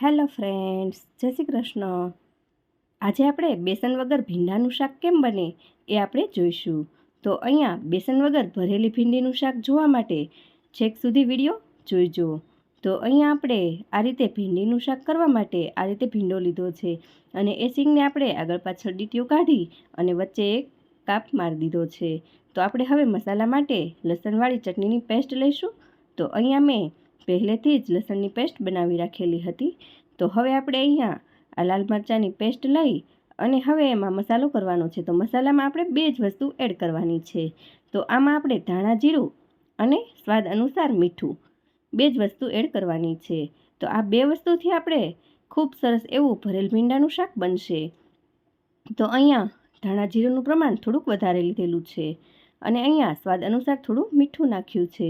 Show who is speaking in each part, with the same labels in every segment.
Speaker 1: Hello friends, જય શ્રી કૃષ્ણ. આજે આપણે બેસન વગર ભીંડાનું શાક કેમ બને એ આપણે જોઈશું. તો અહીંયા બેસન વગર ભરેલી ભીંડીનું શાક જોવા માટે છેક સુધી વીડિયો જોઈજો. તો અહીંયા આપણે આ રીતે ભીંડીનું શાક કરવા માટે આ રીતે ભીંડો લીધો છે અને એ સિંગને આપણે આગળ પાછળ ડીટીઓ કાઢી અને વચ્ચે એક કાપ મારી દીધો છે. તો આપણે હવે મસાલા માટે લસણવાળી ચટણીની પેસ્ટ લઈશું. તો અહીંયા મેં પહેલેથી જ લસણની પેસ્ટ બનાવી રાખેલી હતી. તો હવે આપણે અહીંયા આ લાલ મરચાંની પેસ્ટ લઈ અને હવે એમાં મસાલો કરવાનો છે. તો મસાલામાં આપણે બે જ વસ્તુ એડ કરવાની છે. તો આમાં આપણે ધાણા જીરું અને સ્વાદ અનુસાર મીઠું બે જ વસ્તુ એડ કરવાની છે. તો આ બે વસ્તુથી આપણે ખૂબ સરસ એવું ભરેલ ભીંડાનું શાક બનશે. તો અહીંયા ધાણા જીરુંનું પ્રમાણ થોડુંક વધારે લીધેલું છે અને અહીંયા સ્વાદ અનુસાર થોડું મીઠું નાખ્યું છે.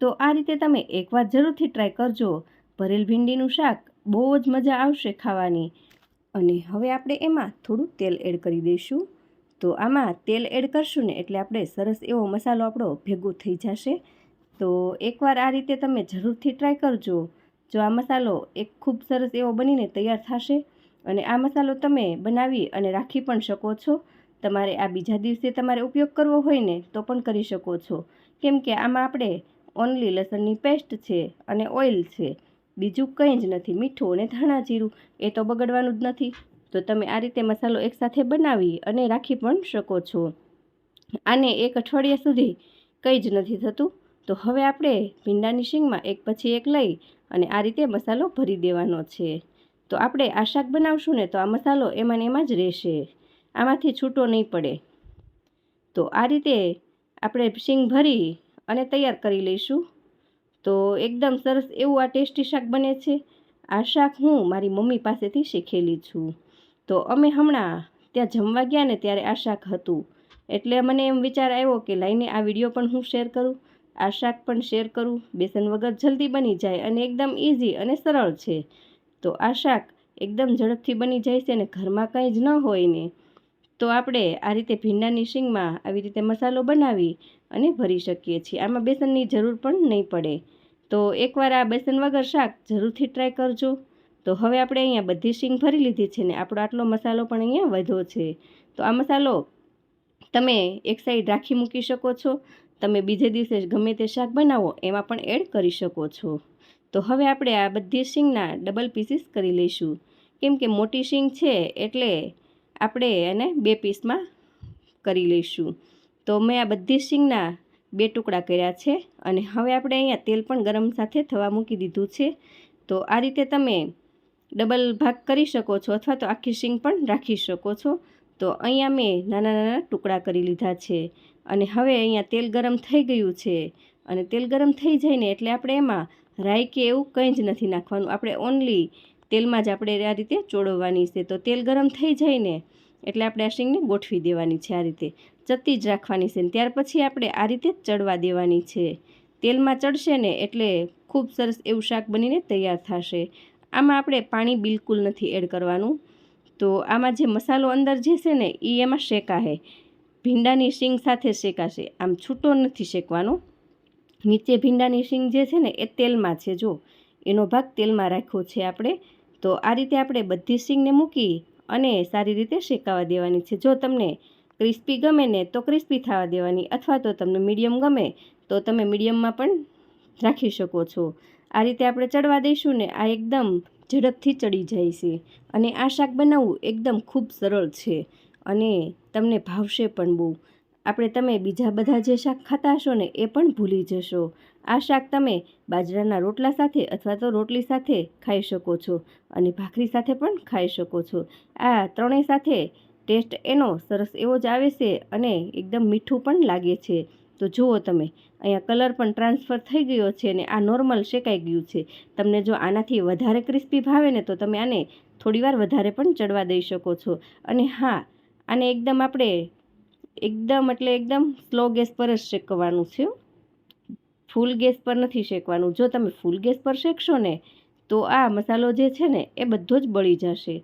Speaker 1: તો આ રીતે તમે એકવાર જરૂરથી ટ્રાય કરજો. ભરેલ ભીંડીનું શાક બહુ જ મજા આવશે ખાવાની. અને હવે આપણે એમાં થોડું તેલ એડ કરી દઈશું. તો આમાં તેલ એડ કરશું ને એટલે આપણે સરસ એવો મસાલો આપણો ભેગો થઈ જશે. તો એકવાર આ રીતે તમે જરૂરથી ટ્રાય કરજો. જો આ મસાલો એક ખૂબ સરસ એવો બનીને તૈયાર થશે અને આ મસાલો તમે બનાવી અને રાખી પણ શકો છો. તમારે આ બીજા દિવસે તમારે ઉપયોગ કરવો હોય ને તો પણ કરી શકો છો. કેમ કે આમાં આપણે ઓનલી લસણની પેસ્ટ છે અને ઓઇલ છે. બીજું કંઈ જ નથી, મીઠું અને ધાણા જીરું, એ તો બગડવાનું જ નથી. તો તમે આ રીતે મસાલો એકસાથે બનાવી અને રાખી પણ શકો છો. આને એક અઠવાડિયા સુધી કંઈ જ નથી થતું. તો હવે આપણે ભીંડાની શીંગમાં એક પછી એક લઈ અને આ રીતે મસાલો ભરી દેવાનો છે. તો આપણે આ શાક બનાવશું ને તો આ મસાલો એમાં ને એમાં જ રહેશે. આમાંથી છૂટો નહીં પડે. તો આ રીતે આપણે શીંગ ભરી અને તૈયાર કરી લઈશું. તો એકદમ સરસ એવું આ ટેસ્ટી શાક બને છે. આ શાક હું મારી મમ્મી પાસેથી શીખેલી છું. તો અમે હમણાં ત્યાં જમવા ગયા ને ત્યારે આ શાક હતું. એટલે મને એમ વિચાર આવ્યો કે લઈને આ વીડિયો પણ હું શેર કરું. આ શાક પણ શેર કરું. બેસન વગર જલ્દી બની જાય અને એકદમ ઇઝી અને સરળ છે. તો આ શાક એકદમ ઝડપથી બની જાય છે અને ઘરમાં કંઈ જ ન હોય ને. તો આપણે આ રીતે ભીંડાની શીંગમાં આવી રીતે મસાલો બનાવી અને ભરી શકીએ છીએ. આમાં બેસનની જરૂર પણ નહીં પડે. તો એકવાર આ બેસન વગર શાક જરૂરથી ટ્રાય કરજો. તો હવે આપણે અહીંયા બધી શીંગ ભરી લીધી છે ને આપણો આટલો મસાલો પણ અહીંયા વધ્યો છે. તો આ મસાલો તમે એક સાઈડ રાખી મૂકી શકો છો. તમે બીજે દિવસે ગમે તે શાક બનાવો એમાં પણ એડ કરી શકો છો. તો હવે આપણે આ બધી શીંગના ડબલ પીસીસ કરી લઈશું. કેમ કે મોટી શીંગ છે એટલે આપણે એને બે પીસમાં કરી લઈશું. તો મેં આ બધી શીંગના બે ટુકડા કર્યા છે અને હવે આપણે અહીંયા તેલ પણ ગરમ સાથે થવા મૂકી દીધું છે. તો આ રીતે તમે ડબલ ભાગ કરી શકો છો અથવા તો આખી શીંગ પણ રાખી શકો છો. તો અહીંયા મેં નાના નાના ટુકડા કરી લીધા છે અને હવે અહીંયા તેલ ગરમ થઈ ગયું છે. અને તેલ ગરમ થઈ જાય એટલે આપણે એમાં રાઈ કે એવું કંઈ જ નથી નાખવાનું. આપણે ઓનલી તેલમાં જ આપણે આ રીતે ચોળવવાની છે. તો તેલ ગરમ થઈ જાય એટલે આપણે આ શીંગને ગોઠવી દેવાની છે આ રીતે. ચતી જ રાખવાની છે ત્યાર પછી આપણે આ રીતે ચડવા દેવાની છે. તેલમાં ચડશે ને એટલે ખૂબ સરસ એવું શાક બનીને તૈયાર થશે. આમાં આપણે પાણી બિલકુલ નથી એડ કરવાનું. તો આમાં જે મસાલો અંદર જે છે ને એ એમાં શેકાશે. ભીંડાની શીંગ સાથે શેકાશે. આમ છૂટો નથી શેકવાનો. નીચે ભીંડાની શીંગ જે છે ને એ તેલમાં છે. જો, એનો ભાગ તેલમાં રાખ્યો છે આપણે. તો આ રીતે આપણે બધી શીંગને મૂકી અને સારી રીતે શેકાવા દેવાની છે. જો તમને ક્રિસ્પી ગમે ને તો ક્રિસ્પી થવા દેવાની અથવા તો તમને મીડિયમ ગમે તો તમે મીડિયમમાં પણ રાખી શકો છો. આ રીતે આપણે ચડવા દઈશું ને આ એકદમ ઝડપથી ચડી જાય છે અને આ શાક બનાવવું એકદમ ખૂબ સરળ છે અને તમને ભાવશે પણ બહુ. આપણે તમે બીજા બધા જે શાક ખાતા હશો ને એ પણ ભૂલી જશો. આ શાક તમે બાજરાના રોટલા સાથે અથવા તો રોટલી સાથે ખાઈ શકો છો અને ભાખરી સાથે પણ ખાઈ શકો છો. આ ત્રણેય સાથે ટેસ્ટ એનો સરસ એવો જ આવે છે અને એકદમ મીઠું પણ લાગે છે. તો જુઓ તમે, અહીંયા કલર પણ ટ્રાન્સફર થઈ ગયો છે અને આ નોર્મલ શેકાઈ ગયું છે. તમને જો આનાથી વધારે ક્રિસ્પી ભાવે ને તો તમે આને થોડીવાર વધારે પણ ચડવા દઈ શકો છો. અને હા, આને એકદમ આપણે એકદમ એટલે એકદમ સ્લો ગેસ પર જ શેકવાનું છે ફૂલ ગેસ પર નથી શેકવાનું. જો તમે ફૂલ ગેસ પર શેકશો ને, તો આ મસાલો જે છે ને, એ બધો જ બળી જશે.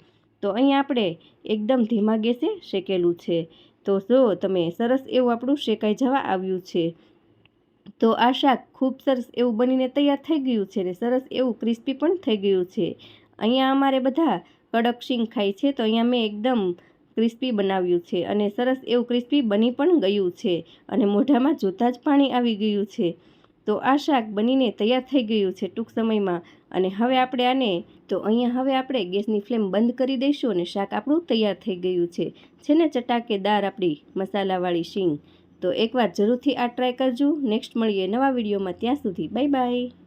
Speaker 1: તો અહીંયા આપણે એકદમ ધીમા ગેસે શેકેલું છે. તો જો તમે સરસ એવું આપણું શેકાઈ જવા આવ્યું છે, તો આ શાક ખૂબ સરસ એવું બનીને તૈયાર થઈ ગયું છે ને સરસ એવું ક્રિસ્પી પણ થઈ ગયું છે. અહીંયા અમારે બધા કડક શીંગ ખાય છે, તો અહીંયા મેં એકદમ ક્રિસ્પી બનાવ્યું છે અને સરસ એવું ક્રિસ્પી બની પણ ગયું છે અને મોઢામાં જોતાં જ પાણી આવી ગયું છે. તો આ શાક બનીને તૈયાર થઈ ગયું છે ટૂંક સમયમાં. અને હવે આપણે આને, તો અહીંયા હવે આપણે ગેસની ફ્લેમ બંધ કરી દઈશું અને શાક આપણું તૈયાર થઈ ગયું છે. છે ને ચટાકેદાર આપણી મસાલાવાળી શીંગ. તો એકવાર જરૂરથી આ ટ્રાય કરજો. નેક્સ્ટ મળીએ નવા વિડીયોમાં. ત્યાં સુધી બાય બાય